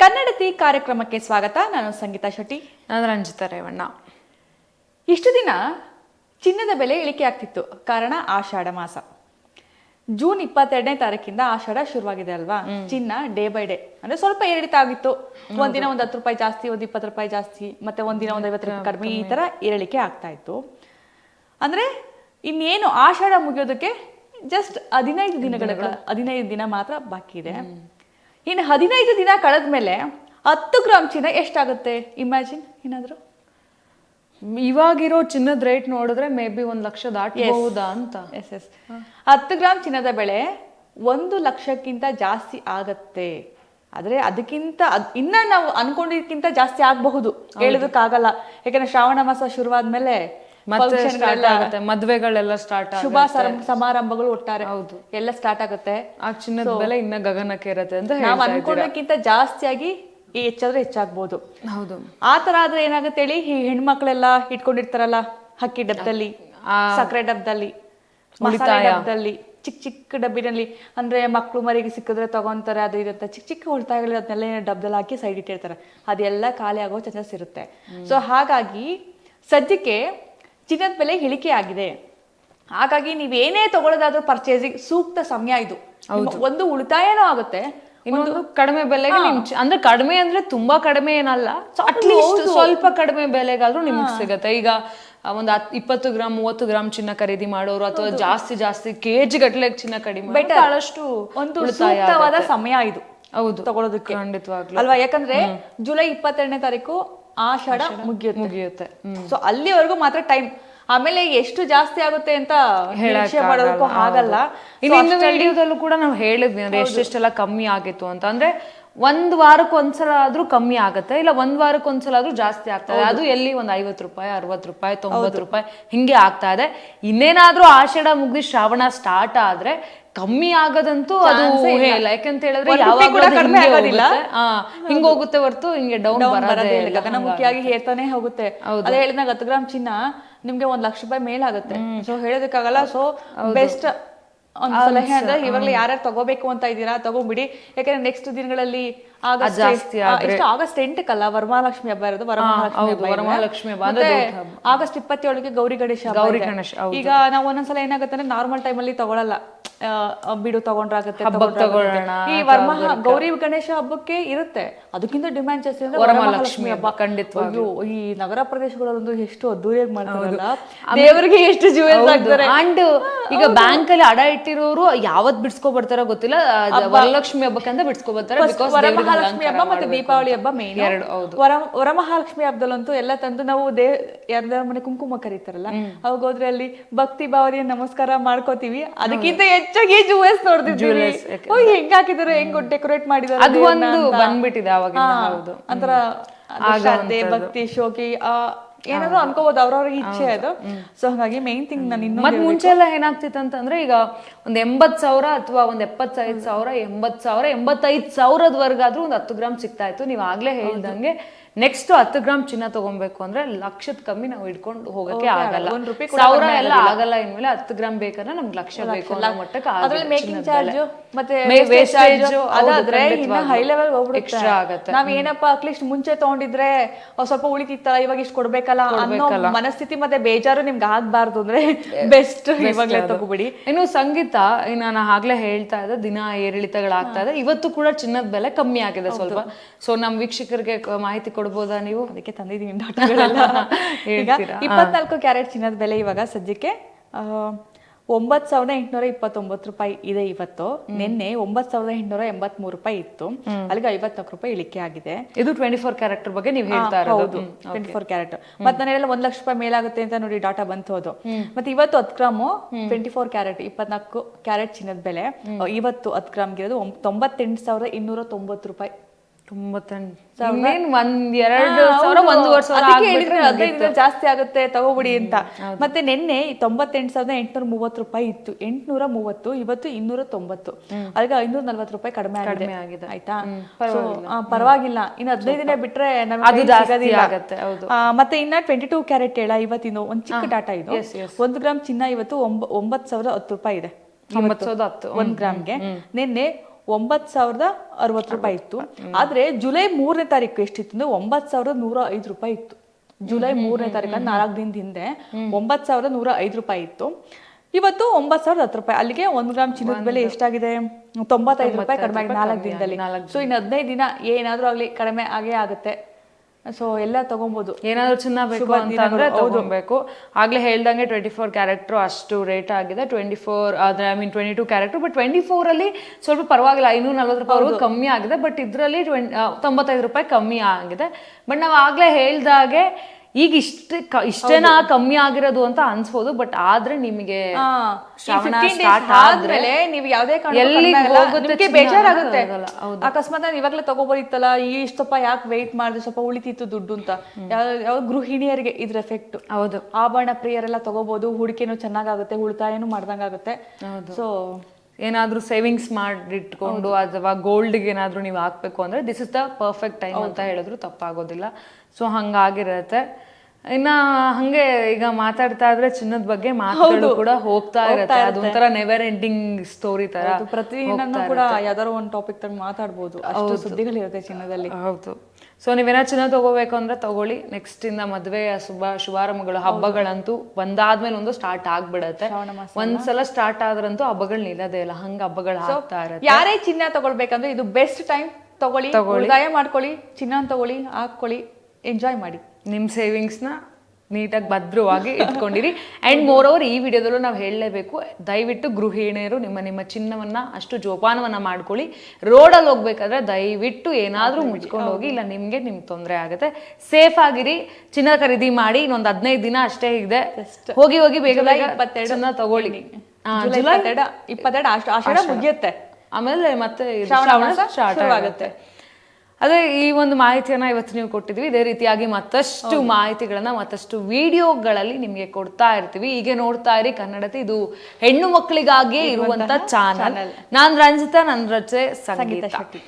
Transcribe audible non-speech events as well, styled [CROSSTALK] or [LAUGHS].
ಕನ್ನಡತಿ ಕಾರ್ಯಕ್ರಮಕ್ಕೆ ಸ್ವಾಗತ. ನಾನು ಸಂಗೀತಾ ಶೆಟ್ಟಿ. ನಾನು ರಂಜಿತಾ ರೇವಣ್ಣ. ಇಷ್ಟು ದಿನ ಚಿನ್ನದ ಬೆಲೆ ಇಳಿಕೆ ಆಗ್ತಿತ್ತು. ಕಾರಣ ಆಷಾಢ ಮಾಸ. ಜೂನ್ ಇಪ್ಪತ್ತೆರಡನೇ ತಾರೀಕಿಂದ ಆಷಾಢ ಶುರುವಾಗಿದೆ ಅಲ್ವಾ? ಚಿನ್ನ ಡೇ ಬೈ ಡೇ. ಅಂದ್ರೆ ಸ್ವಲ್ಪ ಏರಿಳಿತ ಆಗಿತ್ತು ಒಂದಿನ ಒಂದ್ ಹತ್ತು ರೂಪಾಯಿ ಜಾಸ್ತಿ ಒಂದ್ ಇಪ್ಪತ್ತು ರೂಪಾಯಿ ಜಾಸ್ತಿ ಮತ್ತೆ ಒಂದಿನ ಒಂದ್ ಐವತ್ತು ರೂಪಾಯಿ ಕಡಿಮೆ ಈ ತರ ಏರಿಳಿಕೆ ಆಗ್ತಾ ಇತ್ತು. ಅಂದ್ರೆ ಇನ್ನೇನು ಆಷಾಢ ಮುಗಿಯೋದಕ್ಕೆ ಜಸ್ಟ್ ಹದಿನೈದು ದಿನಗಳ ಹದಿನೈದು ದಿನ ಮಾತ್ರ ಬಾಕಿ ಇದೆ. ಇನ್ನು ಹದಿನೈದು ದಿನ ಕಳೆದ ಮೇಲೆ ಹತ್ತು ಗ್ರಾಮ್ ಚಿನ್ನ ಎಷ್ಟಾಗುತ್ತೆ? ಇಮ್ಯಾಜಿನ್ ಏನಾದರೂ? ಇವಾಗಿರೋ ಚಿನ್ನದ ರೇಟ್ ನೋಡಿದ್ರೆ ಮೇ ಬಿ ಒಂದು ಲಕ್ಷ ದಾಟಬಹುದಾ ಅಂತ. ಎಸ್ ಎಸ್ ಹತ್ತು ಗ್ರಾಮ್ ಚಿನ್ನದ ಬೆಳೆ ಒಂದು ಲಕ್ಷಕ್ಕಿಂತ ಜಾಸ್ತಿ ಆಗತ್ತೆ. ಆದ್ರೆ ಅದಕ್ಕಿಂತ ಅದ್- ಇನ್ನ ನಾವು ಅನ್ಕೊಂಡಿದ್ಕಿಂತ ಜಾಸ್ತಿ ಆಗಬಹುದು. ಹೇಳೋದಕ್ಕಾಗಲ್ಲ. ಯಾಕಂದ್ರೆ ಶ್ರಾವಣ ಮಾಸ ಶುರುವಾದ್ಮೇಲೆ ಮತ್ತೆ function ಸ್ಟಾರ್ಟ್ ಆಗುತ್ತೆ. ಮದ್ವೆಗಳೆಲ್ಲ ಸ್ಟಾರ್ಟ್ ಶುಭ ಸರ- ಸಮಾರಂಭಗಳು ಒಟ್ಟಾರೆ. ಹೌದು. ಎಲ್ಲ ಸ್ಟಾರ್ಟ್ ಆಗುತ್ತೆ. ಆ ಚಿನ್ನದ ಬೆಲೆ ಇನ್ನ ಗಗನಕ್ಕೆ ಇರತ್ತೆ ಅಂತ ನಾವು ಹೇಳ್ತಾ ಇದ್ದೀರಾ? ಅನ್ಕೊಂಡಕ್ಕಿಂತ ಜಾಸ್ತಿಯಾಗಿ ಈ ಹೆಚ್ಚಾದ್ರೆ ಹೆಚ್ಚಾಗ್ಬೋದು. ಹೌದು. ಆ ತರ ಆದ್ರೆ ಏನಾಗುತ್ತೆ ಹೇಳಿ? ಈ ಹೆಣ್ಮಕ್ಳೆಲ್ಲ ಇಟ್ಕೊಂಡಿರ್ತಾರಲ್ಲ ಹಕ್ಕಿ ಡಬ್ಬದಲ್ಲಿ ಸಕ್ಕರೆ ಡಬ್ದಲ್ಲಿ ಮಸಾಲೆ ಡಬ್ಬದಲ್ಲಿ ಚಿಕ್ಕ ಚಿಕ್ಕ ಡಬ್ಬಿನಲ್ಲಿ. ಅಂದ್ರೆ ಮಕ್ಕಳು ಮರಿಗೆ ಸಿಕ್ಕಿದ್ರೆ ತಗೊಂತಾರೆ ಅದು ಇರುತ್ತೆ. ಚಿಕ್ಕ ಚಿಕ್ಕ ಉಳಿತಾಯಗಳು ಅದನ್ನೆಲ್ಲ ಡಬ್ಬದಲ್ಲಿ ಹಾಕಿ ಸೈಡ್ ಇಟ್ಟಿರ್ತಾರೆ. ಅದೆಲ್ಲ ಖಾಲಿ ಆಗೋ ಚಾನ್ಸಸ್ ಇರುತ್ತೆ. ಸೊ ಹಾಗಾಗಿ ಸದ್ಯಕ್ಕೆ ಚಿನ್ನದ ಬೆಲೆ ಇಳಿಕೆ ಆಗಿದೆ. ಹಾಗಾಗಿ ಏನೇ ತಗೊಳ್ಳೋದಾದ್ರೂ ಪರ್ಚೇಸಿಂಗ್ ಸೂಕ್ತ ಸಮಯ ಇದು. ಒಂದು ಉಳಿತಾಯನೂ ಆಗುತ್ತೆ. ಇನ್ನೊಂದು ಕಡಿಮೆ ಬೆಲೆಗೆ ಅಂದ್ರೆ ಕಡಿಮೆ ಅಂದ್ರೆ ತುಂಬಾ ಕಡಿಮೆ ಏನಲ್ಲ ಅಟ್ಲೀಸ್ಟ್ ಸ್ವಲ್ಪ ಕಡಿಮೆ ಬೆಲೆಗಾದ್ರೂ ನಿಮ್ಗೆ ಸಿಗತ್ತೆ. ಈಗ ಒಂದು ಇಪ್ಪತ್ತು ಗ್ರಾಮ್ ಮೂವತ್ತು ಗ್ರಾಮ್ ಚಿನ್ನ ಖರೀದಿ ಮಾಡೋರು ಅಥವಾ ಜಾಸ್ತಿ ಜಾಸ್ತಿ ಕೆಜಿ ಗಟ್ಟಲೆ ಚಿನ್ನ ಕಡಿಮೆ. ಬಹಳಷ್ಟು ಒಂದು ಸೂಕ್ತವಾದ ಸಮಯ ಇದು ಹೌದು ತಗೊಳ್ಳೋದಕ್ಕೆ ಖಂಡಿತವಾಗ್ಲೂ. ಅಲ್ವಾ? ಯಾಕಂದ್ರೆ ಜುಲೈ ಇಪ್ಪತ್ತೆರಡನೇ ತಾರೀಕು ಆಷಾಢ ಮುಗಿಯುತ್ತೆ. ಮುಗಿಯುತ್ತೆ. ಸೊ ಅಲ್ಲಿವರೆಗೂ ಮಾತ್ರ ಟೈಮ್ ಆಮೇಲೆ ಎಷ್ಟು ಜಾಸ್ತಿ ಆಗುತ್ತೆ ಅಂತ ನಿರೀಕ್ಷೆ ಆಗಲ್ಲ. ಇನ್ನೊಂದು ಇನ್ನು ವಿಡಿಯೋದಲ್ಲೂ ಕೂಡ ನಾವು ಹೇಳಿದ್ವಿ ಅಂದ್ರೆ ಎಷ್ಟೆಷ್ಟೆಲ್ಲ ಕಮ್ಮಿ ಆಗಿತ್ತು ಅಂತ. ಅಂದ್ರೆ ಒಂದ್ ವಾರಕ್ಕೆ ಒಂದ್ಸಲ ಆದ್ರೂ ಕಮ್ಮಿ ಆಗುತ್ತೆ ಇಲ್ಲ ಒಂದ್ ವಾರಕ್ಕೆ ಒಂದ್ಸಲ ಆದ್ರೂ ಜಾಸ್ತಿ ಆಗ್ತದೆ. ಅದು ಎಲ್ಲಿ ಒಂದ್ ಐವತ್ ರೂಪಾಯಿ ಅರವತ್ ರೂಪಾಯಿ ತೊಂಬತ್ ರೂಪಾಯಿ ಹಿಂಗೆ ಆಗ್ತಾ ಇದೆ. ಇನ್ನೇನಾದ್ರೂ ಆಷಾಢ ಮುಗ್ದಿ ಶ್ರಾವಣ ಸ್ಟಾರ್ಟ್ ಆದ್ರೆ ಕಮ್ಮಿ ಆಗದಂತೂ ಅದು ಊಹೆ ಇಲ್ಲ. ಯಾಕಂತ ಹೇಳಿದ್ರೆ ಯಾವಾಗ ಕೂಡ ಕಡಿಮೆ ಆಗೋದಿಲ್ಲ. ಹಿಂಗ ಹೋಗುತ್ತೆ ಹೊರತು ಹಿಂಗೆ ಡೌನ್ ಬರೋದೇ ಇಲ್ಲ ಗಗನಮುಖಿಯಾಗಿ ಹೇಳ್ತಾನೆ ಹೋಗುತ್ತೆ. ಅದೇ ಹೇಳಿದಾಗ ಹತ್ತು ಗ್ರಾಮ್ ಚಿನ್ನ ನಿಮ್ಗೆ ಒಂದ್ ಲಕ್ಷ ರೂಪಾಯಿ ಮೇಲ್ ಆಗುತ್ತೆ. ಸೊ ಹೇಳೋದಕ್ಕಾಗಲ್ಲ. ಸೊ ಬೆಸ್ಟ್ ಒಂದ್ ಸಲಹೆ ಅಂದ್ರೆ ಇವಾಗಲೇ ಯಾರ್ಯಾರು ತಗೋಬೇಕು ಅಂತ ಇದ್ದೀರಾ ತಗೋಬಿಡಿ ಯಾಕಂದ್ರೆ ನೆಕ್ಸ್ಟ್ ದಿನಗಳಲ್ಲಿ ಆಗಸ್ಟ್ ಆಗಸ್ಟ್ ಎಂಟಕ್ಕಲ್ಲ ವರಮಹಾಲಕ್ಷ್ಮಿ ಹಬ್ಬ ಇರೋದು. ವರಮಹಾಲಕ್ಷ್ಮಿ ಹಬ್ಬ ಆಗಸ್ಟ್ ಇಪ್ಪತ್ತೇಳಕ್ಕೆ ಗೌರಿ ಗಣೇಶ ಗೌರಿ ಗಣೇಶ, ಈಗ ನಾವು ಒಂದೊಂದ್ಸಲ ಏನಾಗುತ್ತೆ ಅಂದ್ರೆ ನಾರ್ಮಲ್ ಅಲ್ಲಿ ತಗೊಳಲ್ಲ. ಬಿಡು ತಗೊಂಡ್ರಾಗತ್ತೆ ಹಬ್ಬಕ್ಕೆ ಈ ವರ್ಮ ಗೌರಿ ಗಣೇಶ ಹಬ್ಬಕ್ಕೆ ಇರುತ್ತೆ. ಅದಕ್ಕಿಂತ ಡಿಮ್ಯಾಂಡ್ ಜಾಸ್ತಿ ಅಂದ್ರೆ ವರಮಹಾಲಕ್ಷ್ಮಿ ಹಬ್ಬ. ಖಂಡಿತವಾಗ್ಲೂ. ಅಯ್ಯೋ ಈ ನಗರ ಪ್ರದೇಶಗಳಲ್ಲೊಂದು ಎಷ್ಟು ಅದ್ದೂರಿಯಾಗಿ ಮಾಡ್ತಾರಲ್ಲ ದೇವರಿಗೆ ಎಷ್ಟು ಜುವೆಲ್ಸ್ ಹಾಕ್ತಾರೆ. ಅಂಡ್ ಈಗ ಬ್ಯಾಂಕ್ ಅಲ್ಲಿ ಅಡ ಇಟ್ಟಿರೋರು ಯಾವತ್ ಬಿಡ್ಸ್ಕೊ ಬರ್ತಾರ ಗೊತ್ತಿಲ್ಲ ಅದ್ ವರಲಕ್ಷ್ಮಿ ಹಬ್ಬಕ್ಕಂತ ಬಿಡ್ಸ್ಕೊ ಬರ್ತಾರೆ ವರಮಹಾಲಕ್ಷ್ಮಿ ಹಬ್ಬ ಮತ್ತೆ ದೀಪಾವಳಿ ಹಬ್ಬ ಮೇನ್ ಎರಡು, ಹೌದು. ವರ ವರಮಹಾಲಕ್ಷ್ಮಿ ಹಬ್ಬದಲ್ಲಂತೂ ಎಲ್ಲ ತಂದು ನಾವು ದೇವ್ ಯಾರ್ದಾರ ಮನೆ ಕುಂಕುಮ ಕರೀತಾರಲ್ಲ ಅವಾಗ ಹೋದ್ರೆ ಅಲ್ಲಿ ಭಕ್ತಿ ಭಾವನೆಯ ನಮಸ್ಕಾರ ಮಾಡ್ಕೋತೀವಿ. ಅದಕ್ಕಿಂತ ಹೆಚ್ಚಾಗಿ ಜುವೆಲ್ಸ್ ನೋಡ್ತಿದ್ವಿ ಹೆಂಗ್ ಹಾಕಿದಾರೆ ಹೆಂಗ್ ಡೆಕೋರೇಟ್ ಮಾಡಿದಾರೆ ಅದು ಒಂದು ಬಂದ್ಬಿಟ್ಟಿದೆ ಅವಾಗ ಹೌದು. ಅಂತರ ಶ್ರದ್ಧೆ ಭಕ್ತಿ ಶೋಕಿ ಆ ಏನಾದ್ರು ಅನ್ಕೋಬಹುದು ಅವ್ರವ್ರಿಗೆ ಇಚ್ಛೆ ಅದು. ಸೊ ಹಾಗಾಗಿ ಮೇನ್ ಥಿಂಗ್ ನಾನು ಇನ್ನು ಮತ್ತೆ ಮುಂಚೆ ಎಲ್ಲ ಏನಾಗ್ತಿತ್ತು ಅಂತಂದ್ರೆ ಈಗ ಒಂದ್ ಎಂಬತ್ ಸಾವಿರ ಅಥವಾ ಒಂದ್ ಎಪ್ಪತ್ತೈದು ಸಾವಿರ ಎಂಬತ್ ಸಾವಿರ ಎಂಬತ್ತೈದು ಸಾವಿರದವರೆಗಾದ್ರೂ ಒಂದ್ ಹತ್ತು ಗ್ರಾಮ್ ಸಿಗ್ತಾ ಇತ್ತು. ನೀವ್ ಆಗ್ಲೇ ಹೇಳ್ದಂಗೆ ನೆಕ್ಸ್ಟ್ ಹತ್ತು ಗ್ರಾಮ್ ಚಿನ್ನ ತಗೊಬೇಕು ಅಂದ್ರೆ ಲಕ್ಷದ ಕಮ್ಮಿ ನಾವು ಇಟ್ಕೊಂಡು ಹೋಗಕ್ಕೆ ಆಗಲ್ಲ. ಒಂದ್ ರೂಪಾಯಿ ಸಾವಿರ ಎಲ್ಲ ಆಗಲ್ಲ ಇನ್ಮೇಲೆ ಹತ್ತು ಗ್ರಾಮ್ ಬೇಕಂದ್ರೆ ನಮ್ಗೆ ಲಕ್ಷ ಬೇಕು ಅನ್ನೋ ಮಟ್ಟಕ್ಕೆ ಅದ್ರಲ್ಲಿ ಮೇಕಿಂಗ್ ಚಾರ್ಜ್ ಮತ್ತೆ May- wastage wastage, charge ಹೌದು, ಅದಾದ್ರೆ ಇನ್ನ ಹೈ ಲೆವೆಲ್ ಹೋಗ್ಬಿಡುತ್ತೆ. Extra ಆಗತ್ತೆ. ನಾವ್ ಏನಪ್ಪ ಅಟ್ಲೀಸ್ಟ್ ಮುಂಚೆ ತಗೊಂಡಿದ್ರೆ ಸ್ವಲ್ಪ ಉಳಿತಿತ್ತಲ್ಲ ಇವಾಗ ಇಷ್ಟು ಕೊಡ್ಬೇಕಲ್ಲ ಅನ್ನೋ ಮನಸ್ಥಿತಿ ಮತ್ತೆ ಬೇಜಾರು ನಿಮ್ಗೆ ಆಗ್ಬಾರ್ದು ಅಂದ್ರೆ ಬೆಸ್ಟ್ ಇವಾಗಲೇ ತಗೋಬಿಡಿ. ಇನ್ನು ಸಂಗೀತ ಇನ್ನು ನಾನು ಆಗ್ಲೇ ಹೇಳ್ತಾ ಇದ್ದೆ ದಿನ ಏರಿಳಿತಗಳಾಗ್ತಾ ಇದೆ. ಇವತ್ತು ಕೂಡ ಚಿನ್ನದ ಬೆಲೆ ಕಮ್ಮಿ ಆಗಿದೆ ಸ್ವಲ್ಪ. ಸೊ ನಮ್ ವೀಕ್ಷಕರಿಗೆ ಮಾಹಿತಿ ಕೊಡ್ಬೋದಾ ನೀವು? ಅದಕ್ಕೆ ತಂದಿದ್ದೀನಿ ಡಾಕ್ಟರ್ಗಳೆಲ್ಲ. [LAUGHS] ಈಗ ಇಪ್ಪತ್ನಾಲ್ಕು ಕ್ಯಾರೆಟ್ ಚಿನ್ನದ ಬೆಲೆ ಇವಾಗ ಸದ್ಯಕ್ಕೆ ಆ, ಒಂಬತ್ ಸಾವಿರದ ಎಂಟುನೂರ ಇಪ್ಪತ್ತೊಂಬತ್ತು ರೂಪಾಯಿ ಇದೆ ಇವತ್ತು. ನಿನ್ನೆ ಒಂಬತ್ತು ಸಾವಿರದ ಎಂಟುನೂರ ಎಂಬತ್ಮೂರು ರೂಪಾಯಿ ಇತ್ತು. ಅಲ್ಲಿಗೆ ಐವತ್ನಾಲ್ಕು ರೂಪಾಯಿ ಇಳಿಕೆ ಆಗಿದೆ. ಇದು ಟ್ವೆಂಟಿ ಫೋರ್ ಕ್ಯಾರೆಕ್ಟರ್ ಬಗ್ಗೆ ನೀವು ಹೇಳ್ತಾ ಇರೋದು? Twenty four carat. ಮತ್ತೆ ನಾನು ಹೇಳಲ್ಲ ಒಂದ್ ಲಕ್ಷ ರೂಪಾಯಿ ಮೇಲಾಗುತ್ತೆ ಅಂತ ನೋಡಿ ಡಾಟಾ ಬಂತು ಅದು. ಮತ್ತೆ ಇವತ್ತು ಹತ್ತು ಗ್ರಾಮು ಟ್ವೆಂಟಿ ಫೋರ್ ಕ್ಯಾರೆಟ್ ಇಪ್ಪತ್ನಾಲ್ಕು ಕ್ಯಾರೆಟ್ ಚಿನ್ನದ ಬೆಲೆ. ಇವತ್ತು ಹತ್ತು ಗ್ರಾಮ್ಗೆ ಇರೋದು ತೊಂಬತ್ತೆಂಟು ಸಾವಿರದ ಇನ್ನೂರ ತೊಂಬತ್ತು ರೂಪಾಯಿ. ಜಾಸ್ತಿ ಆಗುತ್ತೆ ತಗೋಬಿಡಿ ಅಂತ. ಮತ್ತೆ ನಿನ್ನೆ ತೊಂಬತ್ತೆಂಟು ಸಾವಿರದ ಎಂಟುನೂರ ಮೂವತ್ತು ರೂಪಾಯಿ ಇತ್ತು. ಎಂಟುನೂರ ಮೂವತ್ತು ಇವತ್ತು ಇನ್ನೂರ ತೊಂಬತ್ತು. ಅದಕ್ಕೆ ಐನೂರ ನಲ್ವತ್ತು ರೂಪಾಯಿ ಕಡಿಮೆ ಕಡಿಮೆ ಆಗಿದೆ. ಆಯ್ತಾ? ಪರವಾಗಿಲ್ಲ. ಇನ್ನು ಹದಿನೈದು ದಿನ ಬಿಟ್ರೆ. ಮತ್ತೆ ಇನ್ನ ಟ್ವೆಂಟಿ ಟೂ ಕ್ಯಾರೆಟ್ ಹೇಳ ಇವತ್ತಿನ ಒಂದ್ ಚಿಕ್ಕ ಡಾಟಾ ಇದು. ಒಂದು ಗ್ರಾಮ್ ಚಿನ್ನ ಇವತ್ತು ಒಂಬ ಒಂಬತ್ತು ಸಾವಿರದ ಹತ್ತು ರೂಪಾಯಿ ಇದೆ. ಒಂಬತ್ತು ಸಾವಿರದ ಹತ್ತು. ಒಂದ್ ಗ್ರಾಮ್ಗೆ. ನಿನ್ನೆ ಒಂಬತ್ತು ಸಾವಿರದ ಅರವತ್ತು ರೂಪಾಯಿ ಇತ್ತು. ಆದ್ರೆ ಜುಲೈ ಮೂರನೇ ತಾರೀಕು ಎಷ್ಟಿತ್ತು ಅಂದ್ರೆ ಒಂಬತ್ತು ಸಾವಿರದ ನೂರ ಐದು ರೂಪಾಯಿ ಇತ್ತು. ಜುಲೈ ಮೂರನೇ ತಾರೀಕು ನಾಲ್ಕು ದಿನದ ಹಿಂದೆ ಒಂಬತ್ತು ಸಾವಿರದ ನೂರ ಐದು ರೂಪಾಯಿ ಇತ್ತು. ಇವತ್ತು ಒಂಬತ್ತು ಸಾವಿರದ ಹತ್ತು ರೂಪಾಯಿ. ಅಲ್ಲಿಗೆ ಒಂದು ಗ್ರಾಮ್ ಚಿನ್ನದ ಬೆಲೆ ಎಷ್ಟಾಗಿದೆ? ತೊಂಬತ್ತೈದು ರೂಪಾಯಿ ಕಡಿಮೆ ಆಗಿದೆ ನಾಲ್ಕು ದಿನದಲ್ಲಿ. ಸೊ ಇನ್ನು ಹದಿನೈದು ದಿನ ಏನಾದರೂ ಆಗಲಿ ಕಡಿಮೆ ಆಗೇ ಆಗುತ್ತೆ. ಸೊ ಎಲ್ಲ ತಗೊಬೋದು. ಏನಾದರೂ ಚಿನ್ನ ಬೇಕು ಅಂತ ಅಂದ್ರೆ ತಗೊಬೇಕು. ಆಗಲೇ ಹೇಳ್ದಂಗೆ ಟ್ವೆಂಟಿ ಫೋರ್ ಕ್ಯಾರೆಕ್ಟ್ರು ಅಷ್ಟು ರೇಟ್ ಆಗಿದೆ. ಟ್ವೆಂಟಿ ಫೋರ್ ಆದ್ರೆ I mean twenty two carat but twenty ಫೋರಲ್ಲಿ ಅಲ್ಲಿ ಸ್ವಲ್ಪ ಪರವಾಗಿಲ್ಲ. ಐನೂರ ನಲ್ವತ್ತು ರೂಪಾಯಿ ಕಮ್ಮಿ ಆಗಿದೆ ಬಟ್ ಇದರಲ್ಲಿ ಟ್ವೆಂಟಿ ತೊಂಬತ್ತೈದು ರೂಪಾಯಿ ಕಮ್ಮಿ ಆಗಿದೆ. ಬಟ್ ನಾವು ಆಗ್ಲೇ ಹೇಳ್ದಾಗೆ ಈಗ ಇಷ್ಟ ಇಷ್ಟೇನ ಕಮ್ಮಿ ಆಗಿರೋದು ಅಂತ ಅನ್ಸ್ಬೋದು ಬಟ್ ಆದ್ರೆ ನಿಮಗೆ ಆದ್ಮೇಲೆ ನೀವು ಯಾವ್ದೇ ನಿಮ್ಗೆ ಬೇಜಾರಾಗುತ್ತೆ. ಅಕಸ್ಮಾತ್ ನಾನು ಇವಾಗ್ಲೇ ತಗೋಬೋದಿತ್ತಲ್ಲ ಈ ಇಷ್ಟಪ್ಪ ಯಾಕೆ ವೆಯ್ಟ್ ಮಾಡಿದ್ರೆ ಸ್ವಲ್ಪ ಉಳಿತಿತ್ತು ದುಡ್ಡು ಅಂತ. ಯಾವ ಯಾವ ಗೃಹಿಣಿಯರಿಗೆ ಇದ್ರ ಎಫೆಕ್ಟ್ ಹೌದು. ಆಭರಣ ಪ್ರಿಯರೆಲ್ಲ ತಗೋಬಹುದು ಹೂಡಿಕೆನೂ ಚೆನ್ನಾಗಾಗುತ್ತೆ ಉಳಿತಾಯನೂ ಮಾಡ್ದಂಗಾಗುತ್ತೆ. ಸೊ ಏನಾದ್ರೂ ಸೇವಿಂಗ್ಸ್ ಮಾಡಿಟ್ಕೊಂಡು ಅಥವಾ ಗೋಲ್ಡ್ಗೆ ಏನಾದರೂ ನೀವು ಹಾಕಬೇಕು ಅಂದ್ರೆ this is the perfect time ಅಂತ ಹೇಳಿದ್ರು ತಪ್ಪಾಗೋದಿಲ್ಲ. ಸೊ ಹಂಗಾಗಿರತ್ತೆ. ಇನ್ನ ಹಂಗೆ ಈಗ ಮಾತಾಡ್ತಾ ಇದ್ರೆ ಚಿನ್ನದ ಬಗ್ಗೆ ಮಾತುಗಳು ಕೂಡ ಹೋಗ್ತಾ ಇರತ್ತೆ. ಅದೊಂಥರ ನೆವರ್ ಎಂಡಿಂಗ್ ಸ್ಟೋರಿ ತರ ಪ್ರತಿ ಕೂಡ ಯಾವ್ದಾದ್ರು ಒಂದು ಟಾಪಿಕ್ ತಂದು ಮಾತಾಡ್ಬೋದು. ಅಷ್ಟು ಸುದ್ದಿಗಳು ಇರುತ್ತೆ ಚಿನ್ನದಲ್ಲಿ. ಹೌದು. ಸೊ ನೀವೇನೋ ಚಿನ್ನ ತೊಗೋಬೇಕು ಅಂದರೆ ತಗೊಳ್ಳಿ. ನೆಕ್ಸ್ಟ್ ಇಂದ ಮದುವೆಯ ಶುಭ ಶುಭಾರಂಭಗಳು ಹಬ್ಬಗಳಂತೂ ಒಂದಾದ್ಮೇಲೆ ಒಂದು ಸ್ಟಾರ್ಟ್ ಆಗ್ಬಿಡತ್ತೆ. ಒಂದ್ಸಲ ಸ್ಟಾರ್ಟ್ ಆದ್ರಂತೂ ಹಬ್ಬಗಳು ನಿಲ್ಲದೇ ಇಲ್ಲ. ಹಂಗ ಹಬ್ಬಗಳು ಆಗ್ತಾ ಇರತ್ತೆ. ಯಾರೇ ಚಿನ್ನ ತಗೊಳ್ಬೇಕಂದ್ರೆ ಇದು ಬೆಸ್ಟ್ ಟೈಮ್ ತಗೊಳ್ಳಿ ಉಳಿತಾಯ ಮಾಡ್ಕೊಳ್ಳಿ ಚಿನ್ನ ತಗೊಳ್ಳಿ ಹಾಕೊಳ್ಳಿ ಎಂಜಾಯ್ ಮಾಡಿ. ನಿಮ್ಮ ಸೇವಿಂಗ್ಸ್ನ ನೀಟಾಗಿ ಭದ್ರವಾಗಿ ಇಟ್ಕೊಂಡಿರಿ. ಆ್ಯಂಡ್ ಮೋರ್ ಓವರ್ ಈ ವಿಡಿಯೋದಲ್ಲೂ ನಾವು ಹೇಳಲೇಬೇಕು ದಯವಿಟ್ಟು ಗೃಹಿಣಿಯರು ನಿಮ್ಮ ನಿಮ್ಮ ಚಿನ್ನವನ್ನ ಅಷ್ಟು ಜೋಪಾನವನ್ನ ಮಾಡ್ಕೊಳ್ಳಿ. ರೋಡಲ್ಲಿ ಹೋಗ್ಬೇಕಾದ್ರೆ ದಯವಿಟ್ಟು ಏನಾದರೂ ಮುಚ್ಕೊಂಡು ಹೋಗಿ ಇಲ್ಲ ನಿಮಗೆ ನಿಮ್ಗೆ ತೊಂದರೆ ಆಗುತ್ತೆ. ಸೇಫ್ ಆಗಿರಿ. ಚಿನ್ನ ಖರೀದಿ ಮಾಡಿ ಇನ್ನೊಂದು ಹದಿನೈದು ದಿನ ಅಷ್ಟೇ ಇದೆ. ಹೋಗಿ ಹೋಗಿ ಬೇಗ ಬೇಗ ಇಪ್ಪತ್ತೆರಡು ಚಿನ್ನ ತಗೊಳ್ಳಿ. ಇಪ್ಪತ್ತೆರಡು ಆಷಾಢ ಮುಗಿಯುತ್ತೆ. ಆಮೇಲೆ ಮತ್ತೆ ಶ್ರಾವಣ ಸ್ಟಾರ್ಟ್. ಆಗುತ್ತೆ. ಅದೇ ಈ ಒಂದು ಮಾಹಿತಿಯನ್ನ ಇವತ್ತು ನೀವು ಕೊಟ್ಟಿದ್ವಿ ಇದೇ ರೀತಿಯಾಗಿ ಮತ್ತಷ್ಟು ಮಾಹಿತಿಗಳನ್ನ ಮತ್ತಷ್ಟು ವಿಡಿಯೋಗಳಲ್ಲಿ ನಿಮಗೆ ಕೊಡ್ತಾ ಇರ್ತೀವಿ. ಹೀಗೆ ನೋಡ್ತಾ ಇರಿ ಕನ್ನಡತಿ ಇದು ಹೆಣ್ಣು ಮಕ್ಕಳಿಗಾಗಿಯೇ ಇರುವಂತ ಚಾನಲ್. ನಾನ್ ರಂಜಿತಾ ನನ್ ರಚೆ ಸಂಗೀತ ಶೆಟ್ಟಿ.